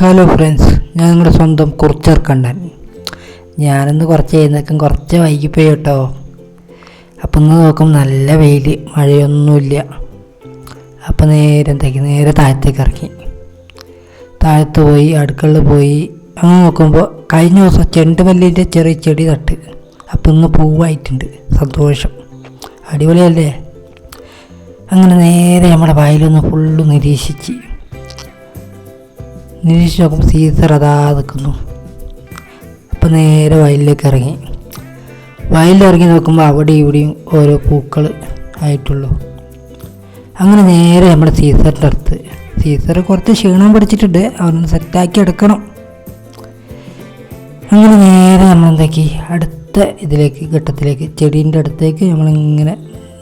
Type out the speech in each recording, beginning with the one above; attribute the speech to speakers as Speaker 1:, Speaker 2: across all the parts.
Speaker 1: Hello friends ഞാൻ നിങ്ങളുടെ സ്വന്തം കുറിച്ചേർക്കണ്ടൻ ഞാനിന്ന് കുറച്ച് എഴുന്നേക്കും കുറച്ച് വൈകിപ്പോയി കേട്ടോ അപ്പം ഇന്ന് നോക്കും നല്ല വെയിൽ മഴയൊന്നുമില്ല. അപ്പം നേരെ എന്താക്കി നേരെ താഴത്തേക്ക് ഇറങ്ങി. താഴത്ത് പോയി അടുക്കളയിൽ പോയി അങ്ങനെ നോക്കുമ്പോൾ കഴിഞ്ഞ ദിവസം ചെണ്ടുമല്ലിന്റെ ചെറിയ ചെടി തട്ട് അപ്പം ഇന്ന് പൂവായിട്ടുണ്ട് സന്തോഷം. അടിപൊളിയല്ലേ? അങ്ങനെ നേരെ നമ്മുടെ വയലൊന്ന് ഫുള്ള് നിരീക്ഷിച്ച്. നിരീക്ഷിച്ച് നോക്കുമ്പോൾ സീസർ അതാ നിൽക്കുന്നു. അപ്പം നേരെ വയലിലേക്ക് ഇറങ്ങി. വയലിലിറങ്ങി നോക്കുമ്പോൾ അവിടെ ഇവിടെയും ഓരോ പൂക്കൾ ആയിട്ടുള്ളൂ. അങ്ങനെ നേരെ നമ്മുടെ സീസറിന്റെ അടുത്ത്. സീസർ കുറച്ച് ക്ഷീണം പിടിച്ചിട്ടുണ്ട്. അവനൊന്ന് സെറ്റാക്കി എടുക്കണം. അങ്ങനെ നേരെ നമ്മൾ എന്താക്കി അടുത്ത ഇതിലേക്ക് ഘട്ടത്തിലേക്ക് ചെടീന്റെ അടുത്തേക്ക് നമ്മളിങ്ങനെ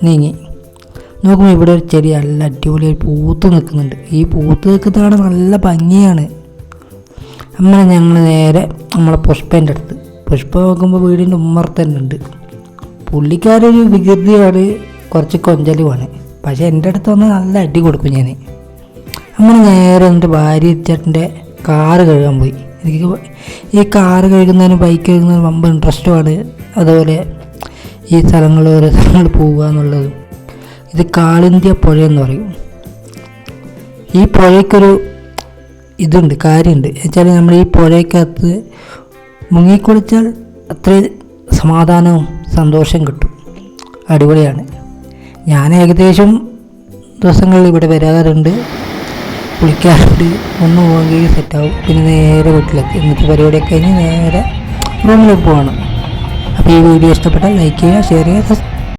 Speaker 1: നീങ്ങി. നോക്കുമ്പോൾ ഇവിടെ ഒരു ചെറിയ നല്ല അടിപൊളിയായി പൂത്ത് നിൽക്കുന്നുണ്ട്. ഈ പൂത്ത് നിൽക്കുന്നതാണ് നല്ല ഭംഗിയാണ്. അങ്ങനെ ഞങ്ങൾ നേരെ നമ്മളെ പുഷ്പേന്റെ അടുത്ത്. പുഷ്പ നോക്കുമ്പോൾ വീടിന്റെ ഉമ്മർത്ത് തന്നെ ഉണ്ട്. പുള്ളിക്കാരൊരു വികൃതിയാണ് കുറച്ച് കൊഞ്ചലുമാണ് പക്ഷേ എന്റെ അടുത്ത് വന്ന് നല്ല അടി കൊടുക്കും ഞാൻ അങ്ങനെ നേരെ എന്നിട്ട് ഭാര്യ ചേട്ടന്റെ കാറ് കഴുകാൻ പോയി. എനിക്ക് ഈ കാറ് കഴുകുന്നതിന് ബൈക്ക് കഴുകുന്നതിന് വമ്പ ഇൻട്രസ്റ്റുമാണ് അതുപോലെ ഈ സ്ഥലങ്ങളിൽ ഓരോ സ്ഥലങ്ങളിൽ പോവുക എന്നുള്ളതും ഇത് കാളിന്ത്യ പുഴ എന്ന് പറയും. ഈ പുഴയ്ക്കൊരു ഇതുണ്ട് കാര്യമുണ്ട്. വെച്ചാൽ നമ്മൾ ഈ പുഴയ്ക്കകത്ത് മുങ്ങിക്കുളിച്ചാൽ അത്രയും സമാധാനവും സന്തോഷം കിട്ടും. അടിപൊളിയാണ്. ഞാൻ ഏകദേശം ദിവസങ്ങളിൽ ഇവിടെ വരാറുണ്ട്. കുളിക്കാറുണ്ട്. ഒന്ന് പോകെങ്കിൽ സെറ്റാവും. പിന്നെ നേരെ വീട്ടിലെത്തി. എന്നിട്ട് പരിപാടിയൊക്കെ കഴിഞ്ഞ് നേരെ റൂമിലേക്ക് പോകണം അപ്പോൾ ഈ വീഡിയോ ഇഷ്ടപ്പെട്ടാൽ ലൈക്ക് ചെയ്യുക ഷെയർ ചെയ്യുക